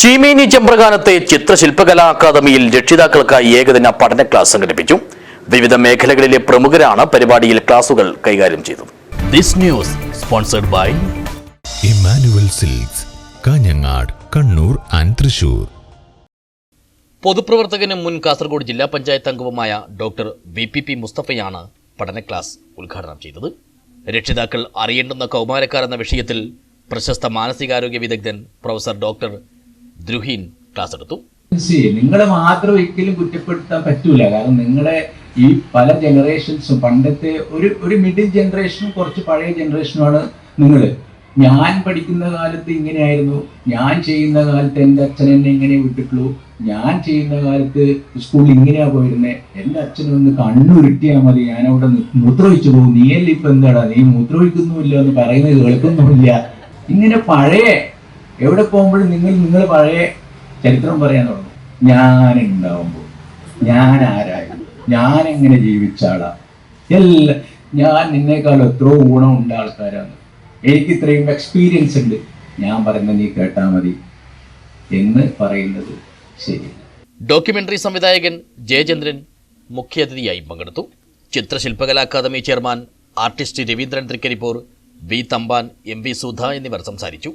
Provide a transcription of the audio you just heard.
ചീമേനി ചെമ്പ്രകാനത്തെ ചിത്രശില്പകലാ അക്കാദമിയിൽ രക്ഷിതാക്കൾക്കായി ഏകദിന പഠന ക്ലാസ് സംഘടിപ്പിച്ചു. വിവിധ മേഖലകളിലെ പ്രമുഖരാണ് പരിപാടിയിൽ ക്ലാസുകൾ കൈകാര്യം ചെയ്തത്. This news sponsored by Emmanuel silks Kanhangad Kannur and Thrissur. പൊതുപ്രവർത്തകനും മുൻ കാസർഗോഡ് ജില്ലാ പഞ്ചായത്ത് അംഗവുമായ ഡോക്ടർ വി പി പി മുസ്തഫയാണ് പഠന ക്ലാസ് ഉദ്ഘാടനം ചെയ്തത്. രക്ഷിതാക്കൾ അറിയേണ്ടുന്ന കൗമാരക്കാർ എന്ന വിഷയത്തിൽ പ്രശസ്ത മാനസികാരോഗ്യ വിദഗ്ധൻ പ്രൊഫസർ ഡോക്ടർ ദ്രുഹീൻ ക്ലാസ് എടുത്തു നിങ്ങളെ മാത്രം ഒരിക്കലും കുറ്റപ്പെടുത്താൻ പറ്റൂല. കാരണം നിങ്ങളെ ഈ പല ജനറേഷൻസും പണ്ടത്തെ ഒരു ഒരു മിഡിൽ ജനറേഷനും കുറച്ച് പഴയ ജനറേഷനുമാണ് നിങ്ങൾ ഞാൻ പഠിക്കുന്ന കാലത്ത് ഇങ്ങനെയായിരുന്നു. ഞാൻ ചെയ്യുന്ന കാലത്ത് എന്റെ അച്ഛൻ എന്നെ ഇങ്ങനെ വിട്ടിട്ടുള്ളൂ. ഞാൻ ചെയ്യുന്ന കാലത്ത് സ്കൂളിൽ ഇങ്ങനെയാ പോയിരുന്നേ. എന്റെ അച്ഛനൊന്ന് കണ്ണുരുട്ടിയാൽ മതി. ഞാൻ അവിടെ മൂത്രമൊഴിച്ചു പോകും. നീയല്ലേ ഇപ്പൊ എന്താടാ? നീ മൂത്രമൊഴിക്കുന്നുമില്ല എന്ന് പറയുന്നത് കേൾക്കുന്നുമില്ല. ഇങ്ങനെ പഴയ എവിടെ പോകുമ്പോഴും നിങ്ങൾ നിങ്ങൾ പഴയ ചരിത്രം പറയാൻ തുടങ്ങും. ഞാൻ ഉണ്ടാവുമ്പോൾ ഞാൻ ആരായിരുന്നു ഞാൻ എങ്ങനെ ജീവിച്ചാളാ എല്ലാ ഞാൻ നിന്നേക്കാൾ എത്രയോ ഗുണമുണ്ട് ആൾക്കാരാണ്. എനിക്ക് ഇത്രയും എക്സ്പീരിയൻസ് ഉണ്ട്. ഞാൻ പറയുന്നത് നീ കേട്ടാ മതി. എന്ന് പറയുന്നത് ശരി. ഡോക്യുമെന്ററി സംവിധായകൻ ജയചന്ദ്രൻ മുഖ്യാതിഥിയായി പങ്കെടുത്തു. ചിത്രശില്പകലാ academy chairman artist Raveendran Thrikaripur V Thampan M V Sudha എന്നിവർ സംസാരിച്ചു.